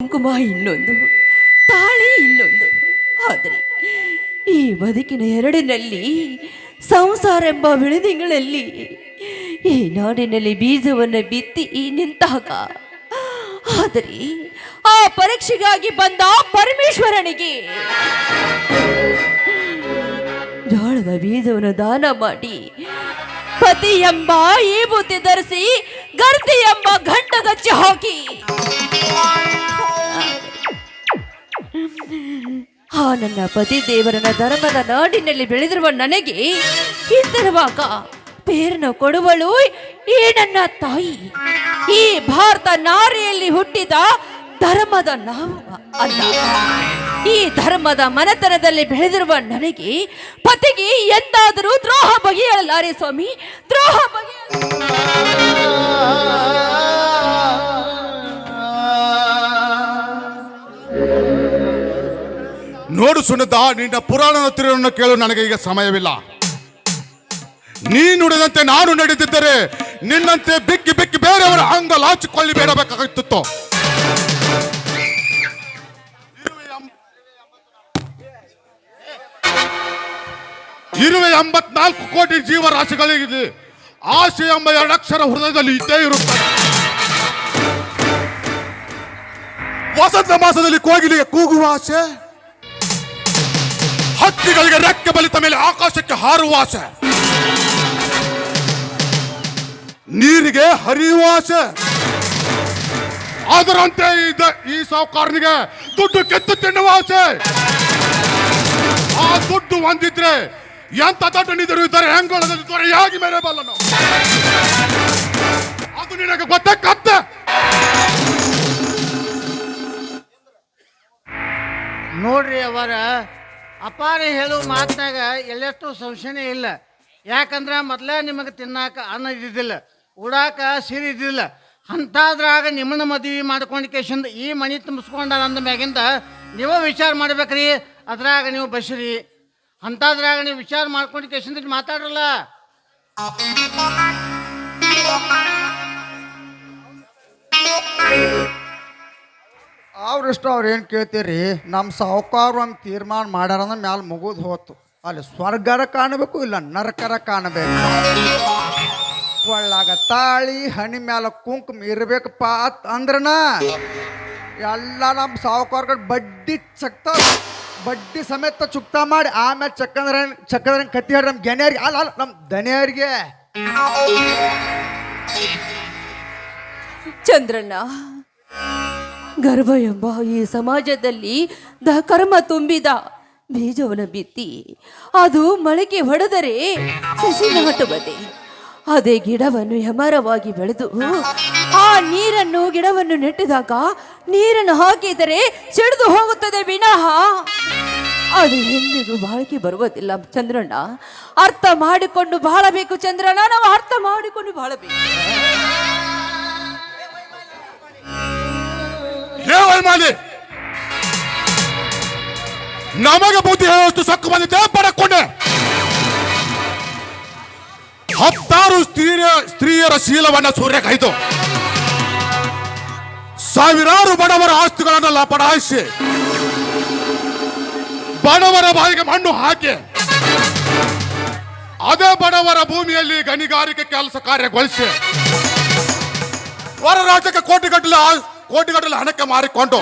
ಕುಂಕುಮ ಇನ್ನೊಂದು, ತಾಳಿ ಇನ್ನೊಂದು. ಆದರೆ ಈ ಬದುಕಿನ ಎರಡಿನಲ್ಲಿ ಸಂಸಾರ ಎಂಬ ಬಿಳದಿಂಗಳಲ್ಲಿ ಈ ನಾಡಿನಲ್ಲಿ ಬೀಜವನ್ನು ಬಿತ್ತಿ ನಿಂತಾಗ. ಆದರೆ ಆ ಪರೀಕ್ಷೆಗಾಗಿ ಬಂದ ಪರಮೇಶ್ವರನಿಗೆ ಜೋಳದ ಬೀಜವನ್ನು ದಾನ ಮಾಡಿ ಪತಿ ಎಂಬ ಈ ಬುತ್ತಿ ಧರಿಸಿ ಗರ್ತಿ ಎಂಬ ಗಂಟಗಚ್ಚಿ ಹಾಕಿ. ಆ ನನ್ನ ಪತಿ ದೇವರನ ಧರ್ಮದ ನಾಡಿನಲ್ಲಿ ಬೆಳೆದಿರುವ ನನಗೆ ಹಿಂದಿರುವಾಗ ಪೇರನ್ನು ಕೊಡುವಳು ಈ ನನ್ನ ತಾಯಿ. ಈ ಭಾರತ ನಾರಿಯಲ್ಲಿ ಹುಟ್ಟಿದ ಧರ್ಮದ ನಾವು ಅಲ್ಲ. ಈ ಧರ್ಮದ ಮನೆತನದಲ್ಲಿ ಬೆಳೆದಿರುವ ನನಗೆ ಪತಿಗೆ ಎಂದಾದರೂ ದ್ರೋಹ ಬಗೆಯಲ್ಲಾರೆ ಸ್ವಾಮಿ. ದ್ರೋಹ ಬಗೆಯ ನೋಡು ಸುನದ, ನಿನ್ನ ಪುರಾಣದ ತಿರುವನ್ನು ಕೇಳು, ನನಗೆ ಈಗ ಸಮಯವಿಲ್ಲ. ನೀ ನುಡಿದಂತೆ ನಾನು ನಡೆದಿದ್ದರೆ, ನಿನ್ನಂತೆ ಬಿಕ್ಕಿ ಬಿಕ್ಕಿ ಬೇರೆಯವರ ಅಂಗ ಲಾಚಿಕೊಳ್ಳಿ ಬೇಡಬೇಕಾಗಿತ್ತು ಇರುವೆ ಎಂಬತ್ನಾಲ್ಕು ಕೋಟಿ ಜೀವರಾಶಿಗಳಿಗಿದೆ ಆಸೆ ಎಂಬ ಅಕ್ಷರ ಹೃದಯದಲ್ಲಿ ಇದ್ದೇ ಇರುತ್ತದೆ. ವಸಂತ ಮಾಸದಲ್ಲಿ ಕೋಗಿಲಿಗೆ ಕೂಗುವ ಆಸೆ ಹಕ್ಕಿಗಳಿಗೆ ರೆಕ್ಕೆ ಬಲಿತ ಮೇಲೆ ಆಕಾಶಕ್ಕೆ ಹಾರುವ ಆಸೆ. ನೀರಿಗೆ ಹರಿಯುವ ಆಸೆ. ಅದರಂತೆ ಈ ಸಾಹುಕಾರನಿಗೆ ದುಡ್ಡು ಕೆತ್ತು ತಿನ್ನುವ ಆಸೆ. ಆ ದುಡ್ಡು ಒಂದಿದ್ರೆ ಎಂತ ದೊಡ್ಡ ನಿಧರು ಇದ್ದಾರೆ, ಹೆಂಗೊಳದಲ್ಲಿ ದೊರೆಯಾಗಿ ಮೇಲೆ ಬಲ್ಲನು. ಅದು ನಿನಗೆ ಗೊತ್ತೇ ಕತ್ತೆ. ನೋಡ್ರಿ ಅವರ ಅಪಾರ ಹೇಳುವ ಮಾತಿನಾಗ ಎಲ್ಲೆಷ್ಟು ಸಂಶಯನೇ ಇಲ್ಲ. ಯಾಕಂದ್ರೆ ಮೊದಲೇ ನಿಮಗೆ ತಿನ್ನಾಕ ಅನ್ನ ಇದ್ದಿದ್ದಿಲ್ಲ, ಉಡಾಕ ಸೀರೆ ಇದ್ದಿಲ್ಲ ಅಂಥದ್ರಾಗ ನಿಮ್ಮನ್ನ ಮದುವೆ ಮಾಡ್ಕೊಂಡು ಕೇಶಿಂದ ಈ ಮನೆ ತುಂಬಿಸ್ಕೊಂಡಾರ ಅಂದ ಮ್ಯಾಗಿಂದ ನೀವು ವಿಚಾರ ಮಾಡ್ಬೇಕ್ರಿ, ಅದ್ರಾಗ ನೀವು ಬಸ್ರಿ. ಅಂಥದ್ರಾಗ ನೀವು ವಿಚಾರ ಮಾಡ್ಕೊಂಡು ಕೇಶಂದ ಮಾತಾಡ್ರಲ್ಲ. ಅವ್ರಿಷ್ಟ ಅವ್ರು ಏನು ಕೇಳ್ತೀರಿ ನಮ್ಮ ಸಾವುಕಾರ ಒಂದು ತೀರ್ಮಾನ ಮಾಡ್ಯಾರ ಅಂದ್ರೆ ಮ್ಯಾಲೆ ಮುಗಿದು ಹೋತು. ಅಲ್ಲಿ ಸ್ವರ್ಗರ ಕಾಣಬೇಕು, ಇಲ್ಲ ನರಕರ ಕಾಣಬೇಕು. ಒಳ್ಳಾಗ ತಾಳಿ, ಹಣಿ ಮ್ಯಾಲೆ ಕುಂಕುಮ ಇರ್ಬೇಕಪ್ಪ ಅಂದ್ರನ, ಎಲ್ಲ ನಮ್ಮ ಸಾವುಕಾರ್ಗಳು ಬಡ್ಡಿ ಚಕ್ತ ಬಡ್ಡಿ ಸಮೇತ ಚುಕ್ತ ಮಾಡಿ, ಆಮೇಲೆ ಚಕ್ಕಂದ್ರ ಚಕ್ಕಂದ್ರ ಕತ್ತಿ ನಮ್ಮ ಗೆನೆಯರಿಗೆ. ಅಲ್ಲ ಅಲ್ಲ ನಮ್ಮ ದನಿಯರಿಗೆ ಚಂದ್ರಣ್ಣ ಗರ್ಭ ಎಂಬ ಈ ಸಮಾಜದಲ್ಲಿ ದ ಕರ್ಮ ತುಂಬಿದ ಬೀಜವನ್ನು ಬಿತ್ತಿ. ಅದು ಮೊಳಕೆ ಹೊಡೆದರೆ ಸಸಿ ನಾಟುತ್ತದೆ ಅದೇ ಗಿಡವನ್ನು ಹೆಮರವಾಗಿ ಬೆಳೆದು, ಆ ನೀರನ್ನು ಗಿಡವನ್ನು ನೆಟ್ಟಿದಾಗ ನೀರನ್ನು ಹಾಕಿದರೆ ಸಿಡಿದು ಹೋಗುತ್ತದೆ ವಿನಃ. ಅದು ಎಂದಿಗೂ ಬಾಳಿಕೆ ಬರುವುದಿಲ್ಲ ಚಂದ್ರಣ್ಣ. ಅರ್ಥ ಮಾಡಿಕೊಂಡು ಬಾಳಬೇಕು ಚಂದ್ರಣ್ಣ. ನಾವು ಅರ್ಥ ಮಾಡಿಕೊಂಡು ಬಾಳಬೇಕು. ಏ ಮಾಡಿ. ನಮಗೆ ಬುದ್ಧಿ ಹೇಳುವಷ್ಟು ಸಕ್ಕು ಬಂದಿದ್ದೆ ಪಡಕೊಂಡೆ ಹತ್ತಾರು ಸ್ತ್ರೀಯ ಸ್ತ್ರೀಯರ ಶೀಲವನ್ನ ಸೂರ್ಯ ಕಾಯ್ತು ಸಾವಿರಾರು ಬಡವರ ಆಸ್ತಿಗಳನ್ನೆಲ್ಲ ಪಡಾಯಿಸಿ ಬಡವರ ಬಾಯಿಗೆ ಮಣ್ಣು ಹಾಕಿ. ಅದೇ ಬಡವರ ಭೂಮಿಯಲ್ಲಿ ಗಣಿಗಾರಿಕೆ ಕೆಲಸ ಕಾರ್ಯಗೊಳಿಸಿ. ಹೊರ ರಾಜ್ಯಕ್ಕೆ ಕೋಟಿಗಟ್ಟಲೆ ಕೋಟಿಗಟ್ಟಲೆ ಹಣಕ್ಕೆ ಮಾರಿಕೊಂಡು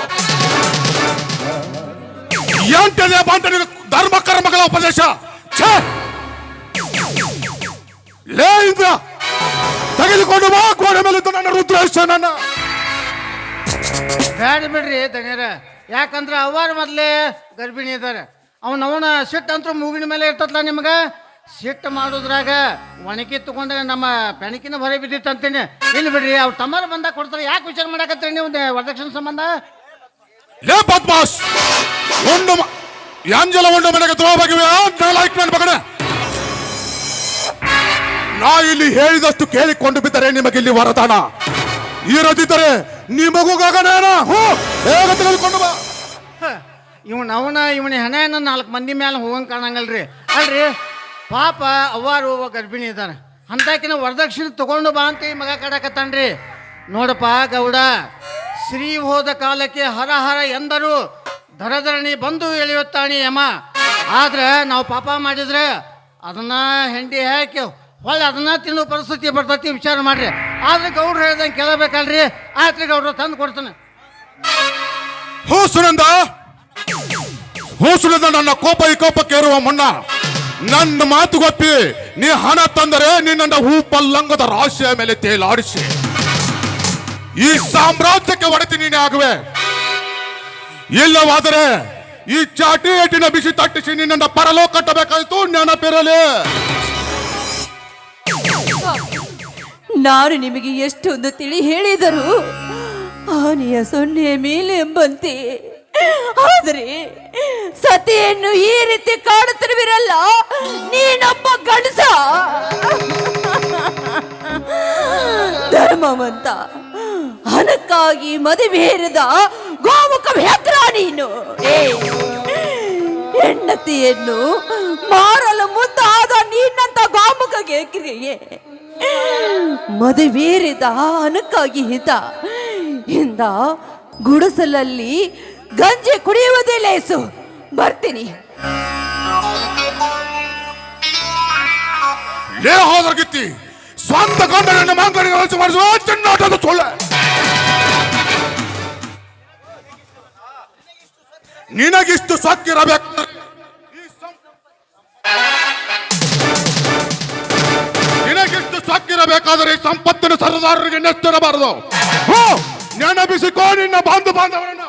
ಎಂಟನೇ ಧರ್ಮ ಕರ್ಮಗಳ ಉಪದೇಶ! ಲೇ ಇಂದ್ರ! ತೆಗೆದುಕೊಂಡು ಬಾ ಕೋಣೆ ಮೇಲೆ ನನ್ನ ರುದ್ರೇಶ್ವರನನ್ನ ಬ್ಯಾಡ ಬಿಡ್ರಿ ದಣ್ಯರ ಯಾಕಂದ್ರೆ ಅವ್ವಾರ ಮೊದಲೇ ಗರ್ಭಿಣಿ ಇದ್ದಾರೆ ಅವನವನ ಅಂತೂ ಮೂಗಿನ ಮೇಲೆ ಇರ್ತತ್ಲ ನಿಮ್ಗೆ? ಸಿಟ್ಟು ಮಾಡೋದ್ರಾಗ ಒಣಗಿ ತಗೊಂಡಾಗ ನಮ್ಮ ಪೆಣಕಿನ ಹೊರ ಬಿದ್ದಿತ್ತು ಅಂತೀನಿ ಇಲ್ಲಿ ಬಿಡ್ರಿ ಅವ್ರ ತಮ್ಮರ ಬಂದಾಗ ಕೊಡ್ತಾರೆ ಯಾಕೆ ವಿಚಾರ ಮಾಡಕತ್ತೀರಿ ನೀವು ವರದಕ್ಷಿಣೆ ಸಂಬಂಧ? ಲೇ ಪದ್ಮಾಸ್ ಒಂದು ಯಾಂಜಲ ಒಂದು ಮನೆಗೆ ತಗೋಬೇಕು ಲೈಕ್ ನಾ ಇಲ್ಲಿ ಹೇಳಿದಷ್ಟು ಕೇಳಿಕೊಂಡು ಬಿದ್ದರೆ ನಿಮಗೆ ಇಲ್ಲಿ ವರದಾನ. ಇರದಿದ್ದರೆ ನಿಮಗೂ ಗಗನೇನ ಹೋ ಹೇಗೆ ತೆಗೆದುಕೊಂಡು ಬಾ. ಇವನ್ ಅವನ ಇವನ ಹೆಣ ನಾಲ್ಕು ಮಂದಿ ಮೇಲೆ ಹೋಗಂಗೆ ಕಾಣಂಗಲ್ರಿ. ಅಲ್ರಿ ಪಾಪ ಅವ್ವಾರು ಒಬ್ಬ ಗರ್ಭಿಣಿ ಇದ್ದಾನೆ. ಅಂತಾಕಿನ ವರದಕ್ಷಿಣೆ ತಗೊಂಡು ಬಾ ಅಂತ ಈ ಮಗ ಕಡಕತ್ತಾನ್ರಿ. ನೋಡಪ್ಪ ಗೌಡ, ಶ್ರೀ ಹೋದ ಕಾಲಕ್ಕೆ ಹರ ಹರ ಎಂದರು. ಧರಧರಣಿ ಬಂದು ಎಳೆಯುತ್ತಾಣಿ ಯಮ. ಆದ್ರೆ ನಾವು ಪಾಪ ಮಾಡಿದ್ರೆ ಅದನ್ನ ಹೆಂಡಿ ಹಾಕಿ ಹೊಳ್ಳಿ ಅದನ್ನ ತಿನ್ನೋ ಪರಿಸ್ಥಿತಿ ಬರ್ತೈತಿ ವಿಚಾರ ಮಾಡ್ರಿ. ಆದ್ರೆ ಗೌಡ್ರು ಹೇಳ್ದಂಗೆ ಕೇಳಬೇಕಲ್ರಿ. ಆತ್ರಿ ಗೌಡ್ರು ತಂದು ಕೊಡ್ತಾನೆ. ಹೂ ಸುನಂದ ಹೂ ಸುನಂದ ನನ್ನ ಕೋಪ ಈ ಕೋಪಕ್ಕೆ ಇರುವ ಮುನ್ನ. ನನ್ನ ಮಾತು ಗೊತ್ತಿ, ನೀ ಹಣ ತಂದರೆ ನಿನ್ನ ಹೂ ಪಲ್ಲಂಗದ ರಾಶಿಯ ಮೇಲೆ ತೇಲಾಡಿಸಿ. ಈ ಸಾಮ್ರಾಜ್ಯಕ್ಕೆ ಒಡೆತಿ ನೀನೇ ಆಗುವೆ. ಇಲ್ಲವಾದರೆ ಈ ಚಾಟಿ ಏಟಿನ ಬಿಸಿ ತಟ್ಟಿಸಿ ನಿನ್ನ ಪರಲೋ ಕಟ್ಟಬೇಕಾಯ್ತು, ನೆನಪಿರಲಿ. ನಾನು ನಿಮಗೆ ಎಷ್ಟೊಂದು ತಿಳಿ ಹೇಳಿದರು, ಆನೆಯ ಸೊನ್ನೆ ಮೇಲೆ ಎಂಬಂತೆ ಆದರೆ ಸತಿಯನ್ನು ಈ ರೀತಿ ಕಾಡುತ್ತಿರುವಿರಲ್ಲ, ನೀನೊಬ್ಬ ಗಂಡಸ. ಧರ್ಮವಂತ, ಹಣಕ್ಕಾಗಿ ಮದುವೆರಿದ ಗೋಮುಖ ವ್ಯಗ್ರ ನೀನು. ಹೆಂಡತಿಯನ್ನು ಮಾರಲು ಮುಂದಾದ ನೀನಂತ ಗೋಮುಖ ಕ್ರಿಯೆ. ಮದುವೇರಿದ ಹಣಕ್ಕಾಗಿ ಹಿತ. ಇಂದ ಗುಡಿಸಲಲ್ಲಿ ಗಂಜಿ ಕುಡಿಯುವುದೇ ಲೇಸು. ಬರ್ತೀನಿ. ಲೇ ಹೋದ್ರಗಿತ್ತಿ ಸ್ವಂತ ಗಂಡನನ್ನ ಮಂಗನಿಗೆ ವಲಸೆ ಮಾಡಿಸುವ ಚಿನ್ನಾಟದ ಸೊಳ್ಳೆ. ನಿನಗಿಷ್ಟು ಸಕ್ಕಿರಬೇಕು ನಿನಗಿಷ್ಟು ಸಕ್ಕಿರಬೇಕಾದರೆ ಈ ಸಂಪತ್ತಿನ ಸರದಾರರಿಗೆ ನೆಚ್ಚಿರಬಾರದು ನೆನಪಿಸಿಕೋ ನಿನ್ನ ಬಾಂಧು ಬಾಂಧವರನ್ನ.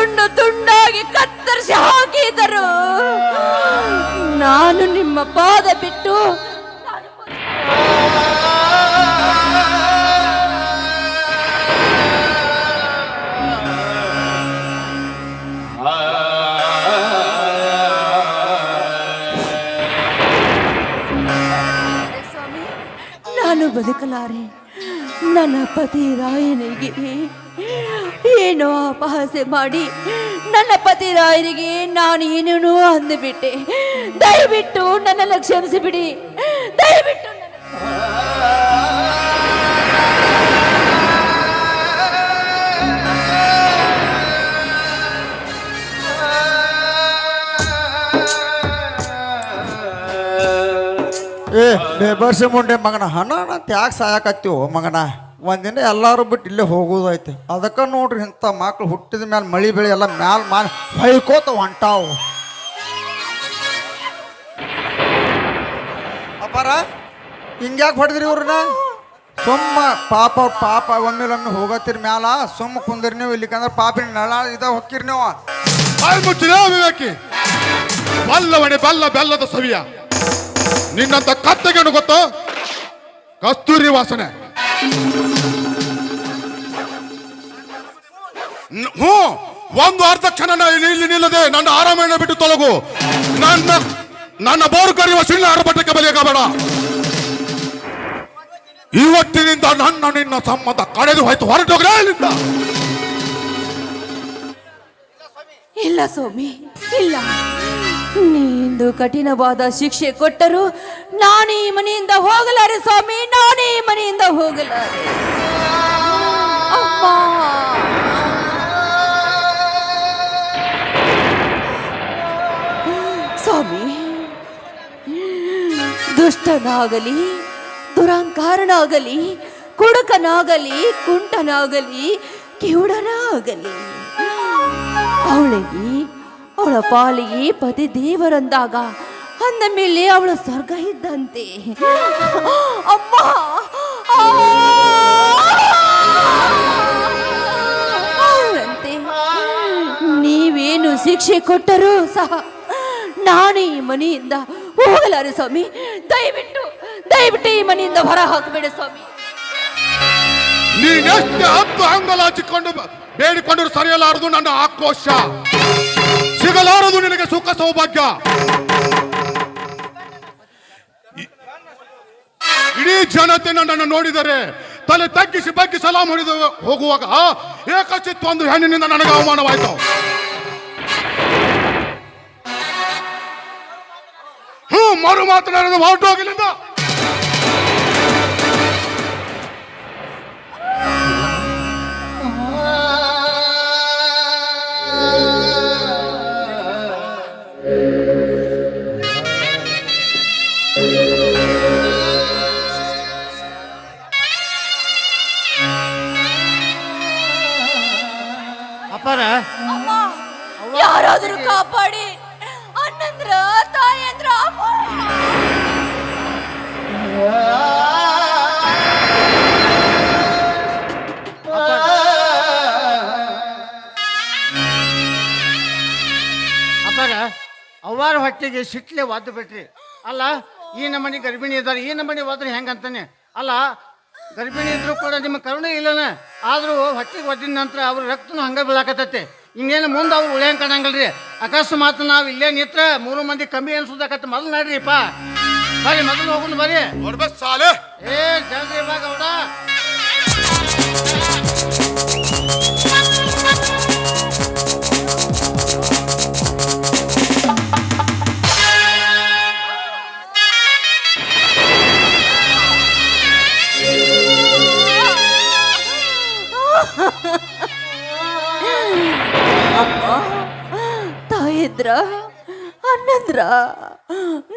ತುಂಡು ತುಂಡಾಗಿ ಕತ್ತರಿಸಿ ಹಾಕಿದರು. ನಾನು ನಿಮ್ಮ ಪಾದ ಬಿಟ್ಟು ನಾನು ಬದುಕಲಾರೆ. ನನ್ನ ಪತಿ ರಾಯನಿಗೆ ಏನೋ ಅಪಹಾಸ್ಯ ಮಾಡಿ, ನನ್ನ ಪತಿ ರಾಯರಿಗೆ ನಾನು ಏನೇನೋ ಅಂದುಬಿಟ್ಟೆ. ದಯವಿಟ್ಟು ನನ್ನನ್ನು ಕ್ಷಮಿಸಿಬಿಡಿ. ದಯವಿಟ್ಟು ಏ ವರ್ಷ ಮುಂಡೆ ಮಗನ ಹಣ, ತ್ಯಾಗ ಸಾಯಕತ್ತೀವೋ ಮಗನ? ಒಂದಿನ ಎಲ್ಲರೂ ಬಿಟ್ಟು ಇಲ್ಲೇ ಹೋಗೋದೈತೆ ಅದಕ್ಕೆ ನೋಡ್ರಿ ಇಂಥ ಮಕ್ಳು ಹುಟ್ಟಿದ ಮೇಲೆ ಮಳಿ ಬೆಳೆ ಎಲ್ಲ ಮ್ಯಾಲ ಮ್ಯಾಲ ಹೊಯ್ಕೋತ ಹೊಂಟಾವು. ಅಪ್ಪಾರ, ಹಿಂಗ್ಯಾಕೆ ಹೊಡೆದ್ರಿ ಇವ್ರನ್ನ? ಸುಮ್ಮ ಪಾಪ ಪಾಪ ಒಮ್ಮೆಲೊಮ್ಮೆ ಹೋಗತ್ತಿರ ಮ್ಯಾಲ, ಸುಮ್ಮ ಕುಂದಿರಿ ನೀವು ಇಲ್ಲಿಕಂದ್ರೆ ಪಾಪಿನ ನಳ ಇದ ಹೊಕ್ಕಿರಿ ನೀವು. ಬಾಯಿ ಮುಚ್ಚಿದ ವಿವೇಕಿ. ಬಲ್ಲವಣೆ ಬಲ್ಲ ಬೆಲ್ಲದ ಸವಿಯ. ನಿನ್ನಂತ ಕತ್ತೆಗೇನು ಗೊತ್ತು? ಕಸ್ತೂರಿ ವಾಸನೆ. ಹ್ಞೂ, ಒಂದು ಅರ್ಧ ಕ್ಷಣ ನಾನು ಇಲ್ಲಿ ನಿಲ್ಲದೆ ನನ್ನ ಆರಾಮಣ್ಣ ಬಿಟ್ಟು ತೊಲಗು. ನನ್ನ ನನ್ನ ಬೋರು ಕರೆಯುವ ಸಿಳ್ಳ ಆರ್ಭಟಕ್ಕೆ ಬಲಿಯಾಗಬೇಡ ಇವತ್ತಿನಿಂದ ನನ್ನ ನಿನ್ನ ಸಂಬಂಧ ಕಳೆದು ಹೋಯ್ತು ಹೊರಟೋಗ್ರೆ ಇಲ್ಲಿಂದ. ಇಲ್ಲ ಸ್ವಾಮಿ. ಇಲ್ಲ. ನೀಂದು ಕಠಿಣವಾದ ಶಿಕ್ಷೆ ಕೊಟ್ಟರು ನಾನು ಈ ಮನೆಯಿಂದ ಹೋಗಲಾರೆ ಸ್ವಾಮಿ, ನಾನು ಈ ಮನೆಯಿಂದ ಹೋಗಲಾರೆ. ಅಮ್ಮ. ಸ್ವಾಮಿ, ದುಷ್ಟನಾಗಲಿ, ದುರಂಕಾರನಾಗಲಿ, ಕುಡುಕನಾಗಲಿ, ಕುಂಟನಾಗಲಿ, ಕಿವುಡನಾಗಲಿ, ಅವಳಿಗೆ ಅವಳ ಪಾಲಿಗೆ ಪತಿ ದೇವರಂದಾಗ ಅಂದ ಮೇಲೆ ಅವಳ ಸ್ವರ್ಗ ಇದ್ದಂತೆ. ಅಮ್ಮ! ನೀವೇನು ಶಿಕ್ಷೆ ಕೊಟ್ಟರೂ ಸಹ ನಾನು ಈ ಮನೆಯಿಂದ ಹೋಗಲಾರೆ ಸ್ವಾಮಿ. ದಯವಿಟ್ಟು ದಯವಿಟ್ಟು ಈ ಮನೆಯಿಂದ ಹೊರ ಹಾಕಬೇಡಿ ಸ್ವಾಮಿ. ನೀನೆಷ್ಟು ಹತ್ತು ಅಂಗಲಾಚಿಕೊಂಡು ಬೇಡಿಕೊಂಡರೂ ಸರಿಯಲಾರದು ನನ್ನ ಆಕ್ರೋಶ. ಸಿಗಲಾರದು ನಿನಗೆ ಸುಖ ಸೌಭಾಗ್ಯ. ಇಡೀ ಜನತೆ ನನ್ನನ್ನು ನೋಡಿದರೆ ತಲೆ ತಗ್ಗಿಸಿ ಬಗ್ಗಿ ಸಲಾಂ ಹೊಡೆದು ಹೋಗುವಾಗ ಏಕಚಿತ್ ಒಂದು ಹೆಣ್ಣಿನಿಂದ ನನಗೆ ಅವಮಾನವಾಯಿತು. ಹ್ಞೂ ಮರು ಮಾತನಾಡಿದ ಹೊರಟು ಕಾಪಾಡಿ. ಅಣ್ಣಂದ್ರ, ತಾಯಂದ್ರ ಅಪ್ಪಾರ, ಅವ್ವಾರ ಹೊಟ್ಟೆಗೆ ಸಿಟ್ಲೆ ಒದ್ದು ಬಿಟ್ರಿ. ಅಲ್ಲ, ಈ ನಮ್ಮನೆ ಗರ್ಭಿಣಿ ಇದ್ದಾರೆ, ಈ ನಮ್ಮನೆ ಹೋದ್ರೆ ಹೆಂಗಂತಾನೆ? ಅಲ್ಲ, ಗರ್ಭಿಣಿ ಇದ್ರು ಕೂಡ ನಿಮ್ಮ ಕರುಣೆ ಇಲ್ಲನ? ಆದರೂ ಹೊಟ್ಟೆಗೆ ಒದ್ದಿದ ನಂತರ ಅವ್ರ ರಕ್ತನೂ ಹಂಗೆ ಬೀಳಾಕತ್ತೈತೆ. ಇನ್ನೇನು ಮುಂದೆ ಅವ್ರು ಉಳಿಯಂಗೆ ಕಾಣಂಗಿಲ್ರಿ. ಅಕಸ್ಮಾತ್ ನಾವು ಇಲ್ಲೇ ನಿತ್ರ ಮೂರು ಮಂದಿ ಕಮ್ಮಿ ಅನ್ಸೋದಕ್ಕೆ ಮೊದಲು ನಡ್ರಿಪ್ಪ. ಬರ್ರಿ ಮೊದಲು ಹೋಗುನ್ ಬರ್ರಿ. ನೋಡ್ಬೇಕು ಸಾಲು. ಏ ಜಲ್ದಿ ಬಾ ಗೌಡ. ತಾಯಿದ್ರ ಅನ್ನಂದ್ರ?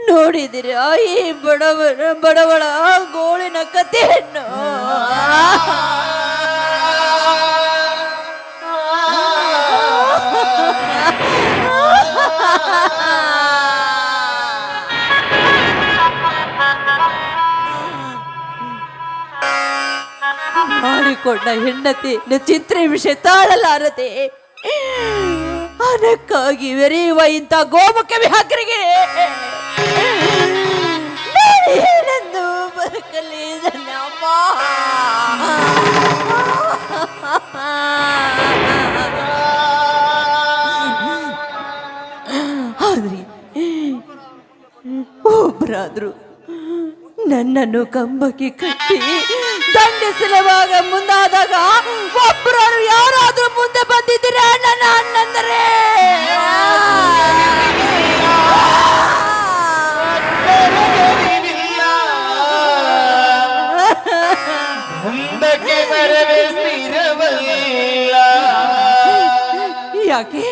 ನೋಡಿದಿರ ಈ ಬಡವ ಬಡವಳ ಗೋಳಿನ ಕಥೆಯನ್ನು? ಮಾಡಿಕೊಂಡ ಹೆಂಡತಿ ಚಿತ್ರ ವಿಷಯ ತಾಳಲಾರದೆ. ಅದಕ್ಕಾಗಿ ವೆರೆಯುವ ಇಂಥ ಗೋಮುಖ ವ್ಯಾಘ್ರಿಗೆ ಏನೆಂದು ಬದುಕಲಿ ಇದನ್ನಮ್ಮ ಆದ್ರೆ ಒಬ್ಬರಾದ್ರು ನನ್ನನ್ನು ಕಂಬಕ್ಕೆ ಕಟ್ಟಿ ದಂಡಿಸಲುವಾಗ ಮುಂದಾದಾಗ ಒಬ್ಬರು ಯಾರಾದ್ರೂ ಮುಂದೆ ಬಂದಿದ್ದೀರಾ? ನನ್ನ ಅಣ್ಣಂದರೆ! ಮುಂದಕ್ಕೆ ಯಾಕೆ?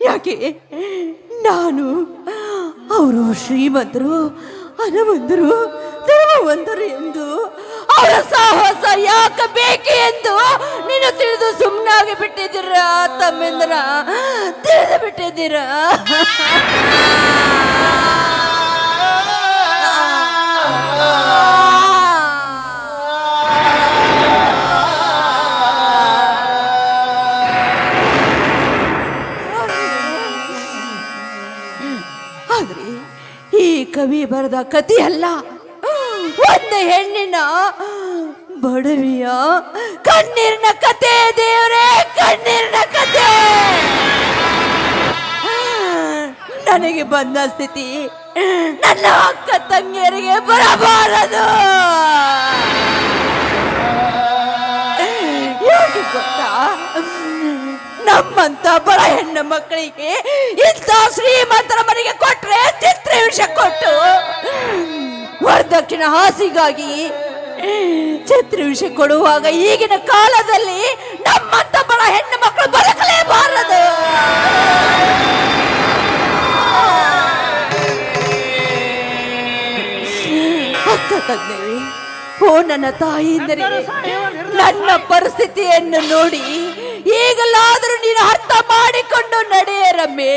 ಯಾಕೆ? ನಾನು ಅವರು ಶ್ರೀಮಂತರು ಹನುಮಂತರು ಧರ್ಮವಂತರು ಅವರ ಸಾಹಸ ಯಾಕೆ ಬೇಕು ಎಂದು ನೀನು ತಿಳಿದು ಸುಮ್ಮನಾಗಿ ಬಿಟ್ಟಿದ್ದೀರ, ತಮ್ಮಿಂದ್ರ? ತಿಳಿದು ಬಿಟ್ಟಿದ್ದೀರ? ಆದ್ರೆ ಈ ಕವಿ ಬರೆದ ಕಥೆಯಲ್ಲ ಹೆಣ್ಣಿನ ಬಡವಿಯ ಕಣ್ಣೀರಿನ ಕತೆ, ದೇವರೇ, ಕಣ್ಣೀರಿನ ಕತೆ. ನನಗೆ ಬಂದ ಸ್ಥಿತಿ ನನ್ನ ಅಕ್ಕ ತಂಗಿಯರಿಗೆ ಬರಬಾರದು. ಯಾಕೆ ಗೊತ್ತಾ? ನಮ್ಮಂತ ಬಡ ಹೆಣ್ಣು ಮಕ್ಕಳಿಗೆ ಇಂಥ ಶ್ರೀಮಂತರ ಮನೆಗೆ ಕೊಟ್ರೆ ಚಿತ್ರ ವಿಷ ಕೊಟ್ಟು ವರದಕ್ಷಿಣ ಹಾಸಿಗಾಗಿ ಛತ್ರಿ ವಿಷ ಕೊಡುವಾಗ ಈಗಿನ ಕಾಲದಲ್ಲಿ ನಮ್ಮಂತ ಬಡ ಹೆಣ್ಣು ಮಕ್ಕಳು ಬದುಕಲೇಬಾರದು. ಅಕ್ಕ ತಂದೆಯೇ ಓ ನನ್ನ ತಾಯಿಂದರೆ ನನ್ನ ಪರಿಸ್ಥಿತಿಯನ್ನು ನೋಡಿ ಈಗಲಾದರೂ ನೀನು ಅರ್ಥ ಮಾಡಿಕೊಂಡು ನಡೆಯರಮ್ಮೆ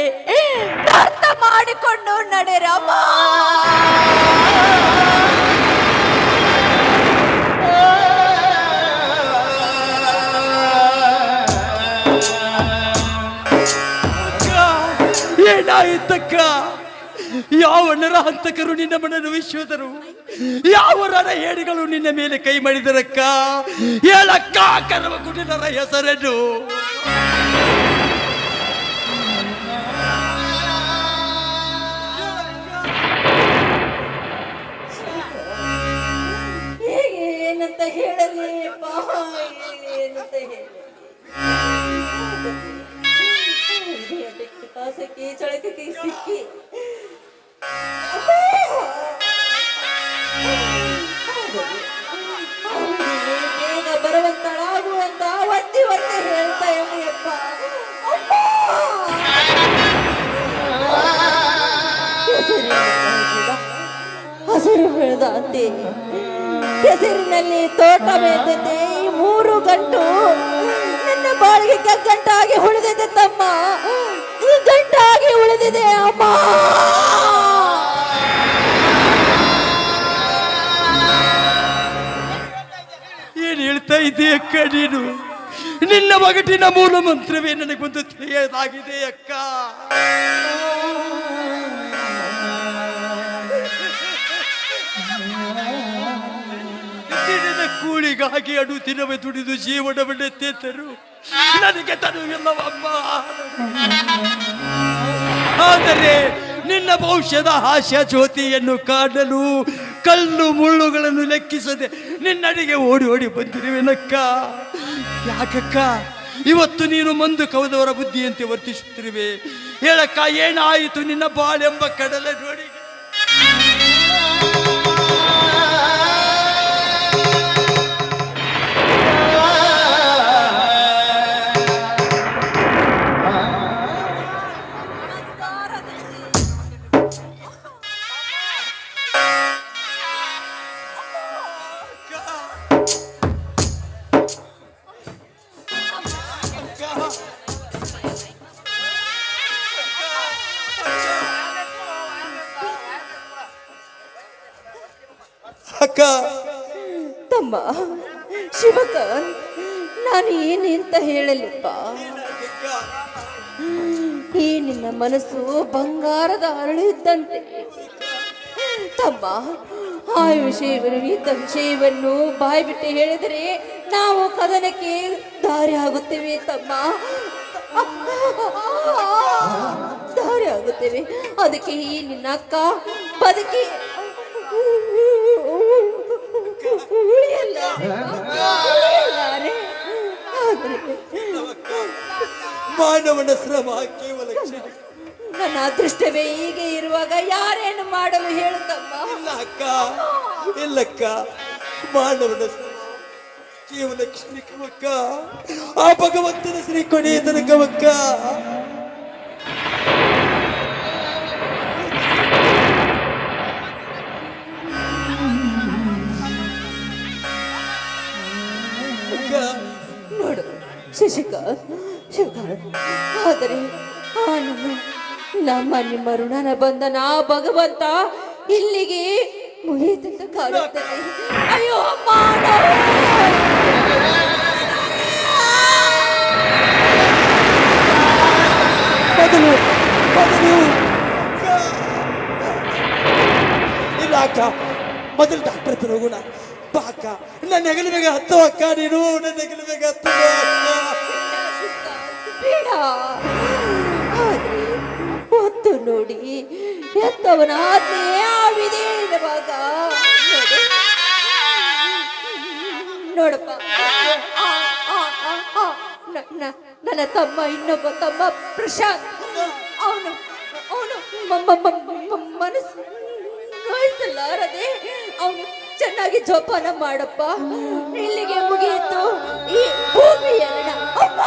ಅರ್ಥ ಮಾಡಿಕೊಂಡು ನಡೆರಮ್ಮ ಏನಾಯಿತಕ್ಕ? ಯಾವ ನರ ಹಂತಕರು ನಿನ್ನ ಮನನ್ನು ವಿಶ್ವದರು ಯಾವ ನರ ಹೇಡಿಗಳು ನಿನ್ನ ಮೇಲೆ ಕೈ ಮಾಡಿದರಕ್ಕ ಹೇಳಕ್ಕ ಕರವ ಗುಡಿನರ ಹೆಸರನ್ನು ಏನಂತ ಹೇಳಲಿ ಏನಂತ ಸಿಕ್ಕಿ ಹೆಸರಿನಲ್ಲಿ ತೋಟ ಬೆಳೆದಿದೆ ಈ ಮೂರು ಗಂಟು ನನ್ನ ಬಾಳಿಗೆ ಗಂಟಾಗಿ ಉಳಿದಿದೆ ತಮ್ಮ ಗಂಟಾಗಿ ಉಳಿದಿದೆ ಅಮ್ಮ ಏನ್ ಇದೆ ಅಕ್ಕ ನೀನು? ನಿನ್ನ ಒಗಟಿನ ಮೂಲ ಮಂತ್ರವೇ ನನಗೊಂದು ತಿಳಿಯದಾಗಿದೆ ಅಕ್ಕ. ಕೂಳಿಗಾಗಿ ಅಡು ದಿನವೇ ದುಡಿದು ಜೀವನವನ್ನೇ ತೇತರು ನನಗೆ ಎಲ್ಲವಮ್ಮ ಆದರೆ ನಿನ್ನ ಭವಿಷ್ಯದ ಹಾಸ್ಯ ಜ್ಯೋತಿಯನ್ನು ಕಾಣಲು ಕಲ್ಲು ಮುಳ್ಳುಗಳನ್ನು ಲೆಕ್ಕಿಸದೆ ನಿನ್ನಡಿಗೆ ಓಡಿ ಓಡಿ ಬಂದಿರುವೆನಕ್ಕ? ಯಾಕಕ್ಕ? ಇವತ್ತು ನೀನು ಮಂದು ಕವದವರ ಬುದ್ಧಿಯಂತೆ ವರ್ತಿಸುತ್ತಿರುವೆ. ಹೇಳಕ್ಕ, ಏನಾಯಿತು ನಿನ್ನ ಬಾಳೆಂಬ ಕಡಲೆ ನೋಡಿ ಹೇಳಲಿಪ್ಪ. ಈ ನಿನ್ನ ಮನಸ್ಸು ಬಂಗಾರದ ಅರಳಿದ್ದಂತೆ. ತಮ್ಮ ಆ ವಿಷಯವನ್ನು ಇದ್ದ ವಿಷಯವನ್ನು ಬಾಯಿ ಬಿಟ್ಟು ಹೇಳಿದರೆ ನಾವು ಕದನಕ್ಕೆ ದಾರಿ ಆಗುತ್ತೇವೆ ತಮ್ಮ. ದಾರಿ ಆಗುತ್ತೇವೆ. ಅದಕ್ಕೆ ಈ ನಿನ್ನ ಅಕ್ಕ ಬದುಕಿ. ಉಳಿಯಲ್ಲ ಉಳಿಯಲಾರೆ. ಆದರೆ ಮಾನವನ ಶ್ರಮ ಕೇವಲ ಕ್ಷಣ. ನನ್ನ ಅದೃಷ್ಟವೇ ಹೀಗೆ ಇರುವಾಗ ಯಾರೇನು ಮಾಡಲು ಹೇಳುತ್ತಮ್ಮ? ಇಲ್ಲ ಅಕ್ಕ ಇಲ್ಲಕ್ಕ ಮಾನವನ ಶ್ರಮ ಕೇವಲ ಕ್ಷಣಿಕವಕ್ಕ ಆ ಭಗವಂತನ ಶ್ರೀ ಕೊನೆಯ ತನಕವಕ್ಕ. ಅಕ್ಕ ನೋಡು ಶಿವಕಾಂತ್ ಆದರೆ ಆ ನಮ್ಮ ನಮ್ಮ ಋಣನ ಬಂಧನ ಭಗವಂತ ಇಲ್ಲಿಗೆ ಮುಗಿಯುತ್ತಂತ ಕಾಣುತ್ತದೆ ಅಯ್ಯೋ ಮೊದಲು ಇಲ್ಲ ಅಕ್ಕ, ಮೊದಲು ಡಾಕ್ಟರ್ ಹತ್ರ ಹೋಗೋಣ. ಬಾ ಅಕ್ಕ, ನನ್ನ ಹೆಗಲ ಬೇಗ ಹತ್ತು ಅಕ್ಕ ನೀನು, ನನ್ನ ಹೆಗಲ ಮೇಲೆ ಹತ್ತು ಅಕ್ಕ. ಬೇಡ. ಆದ್ರೆ ಹೊತ್ತು ನೋಡಿ ಎತ್ತವನ ಆಜ್ಞೆ ಆವಿದೆ ಇರುವಾಗ ನೋಡು. ನೋಡಪ್ಪ ನನ್ನ ತಮ್ಮ, ಇನ್ನೊಬ್ಬ ತಮ್ಮ ಪ್ರಶಾಂತ್. ಅವನು ಅವನು ಮನಸ್ಸು ನೋಯಿಸಲಾರದೆ ಅವನು ಚೆನ್ನಾಗಿ ಜೋಪಾನ ಮಾಡಪ್ಪ. ಇಲ್ಲಿಗೆ ಮುಗಿಯಿತು. ಈ ಭೂಮಿ ಅಮ್ಮ.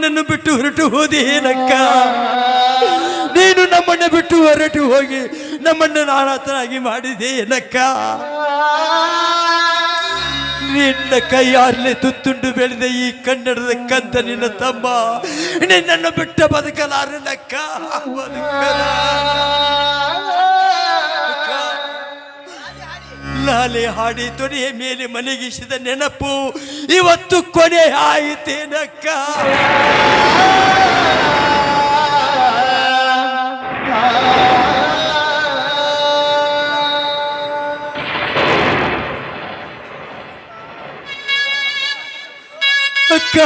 ನೀನು ನಮ್ಮಣ್ಣನ್ನು ಬಿಟ್ಟು ಹೊರಟು ಹೋದೇನಕ್ಕ? ನೀನು ನಮ್ಮನ್ನು ಬಿಟ್ಟು ಹೊರಟು ಹೋಗಿ ನಮ್ಮನ್ನು ನಾನಾಥನಾಗಿ ಮಾಡಿದೆ ಏನಕ್ಕ ನಿನ್ನ ಕೈಯಾರ್ಲೆ ತುತ್ತುಂಡು ಬೆಳೆದ ಈ ಕನ್ನಡದ ಕಂತ ನಿನ್ನ ತಮ್ಮ. ನಿನ್ನನ್ನು ಬಿಟ್ಟ ಬದುಕಲಾರನಕ್ಕ. ಬದುಕಲ. ಲಾಲೆ ಹಾಡಿ ತೊಡೆಯ ಮೇಲೆ ಮಲಗಿಸಿದ ನೆನಪು ಇವತ್ತು ಕೊನೆ ಆಯಿತೇನಕ್ಕ? ಅಕ್ಕ,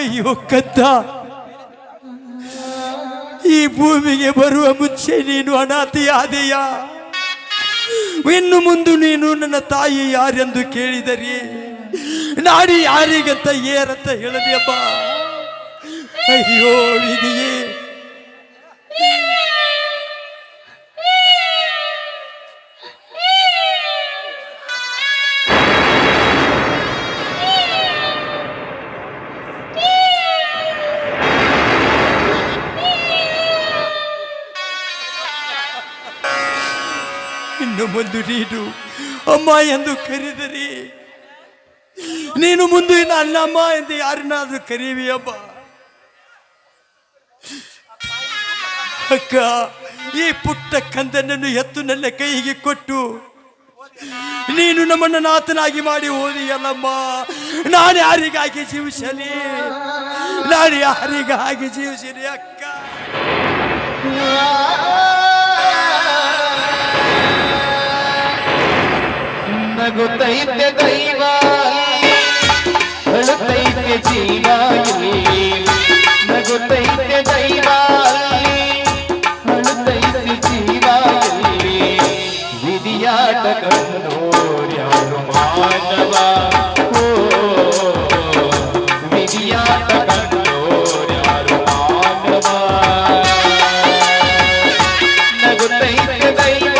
ಅಯ್ಯೋ ಕದ್ದ, ಈ ಭೂಮಿಗೆ ಬರುವ ಮುಂಚೆ ನೀನು ಅನಾಥೆಯಾದೆಯ? ಇನ್ನು ಮುಂದೆ ನೀನು ನನ್ನ ತಾಯಿ ಯಾರೆಂದು ಕೇಳಿದರಿ ನಾಡಿ ಯಾರಿಗಂತ ಏರಂತ ಹೇಳಲಿಯಪ್ಪ ಅಯ್ಯೋ ವಿಧಿಯೇ. ಮುಂದೆ ನೀನು. ಅಮ್ಮ ಎಂದು ಕರೆದರಿ, ನೀನು ಮುಂದೆ ಅಮ್ಮ ಎಂದು ಯಾರನ್ನಾದ್ರೂ ಕರೀವಿ ಅಮ್ಮ. ಅಕ್ಕ, ಈ ಪುಟ್ಟ ಕಂದನನ್ನು ಎತ್ತು ನನ್ನ ಕೈಗೆ ಕೊಟ್ಟು ನೀನು ನಮ್ಮನ್ನು ನಾಥನಾಗಿ ಮಾಡಿ ಓದಿಯಲ್ಲಮ್ಮ. ನಾನು ಯಾರಿಗಾಗಿ ಜೀವಿಸಲಿ? ನಾನು ಯಾರಿಗಾಗಿ ಜೀವಿಸಲಿ ಅಕ್ಕ? ಅಳುತ್ತೈತೆ ದೈವ ಅಳುತ್ತೈತೆ ಜೀವ ನಗುತ್ತೈತೆ ದೈವ ಅಳುತ್ತೈತೆ ಜೀವ. ವಿಧಿಯಾಟ ಕಂಡೋರ್ಯ ಮಾನವ ವಿಧಿಯಾಟ ಕಂಡೋರ್ಯ ಮಾನವ ನಗುತ್ತೈತೆ ದೈವ.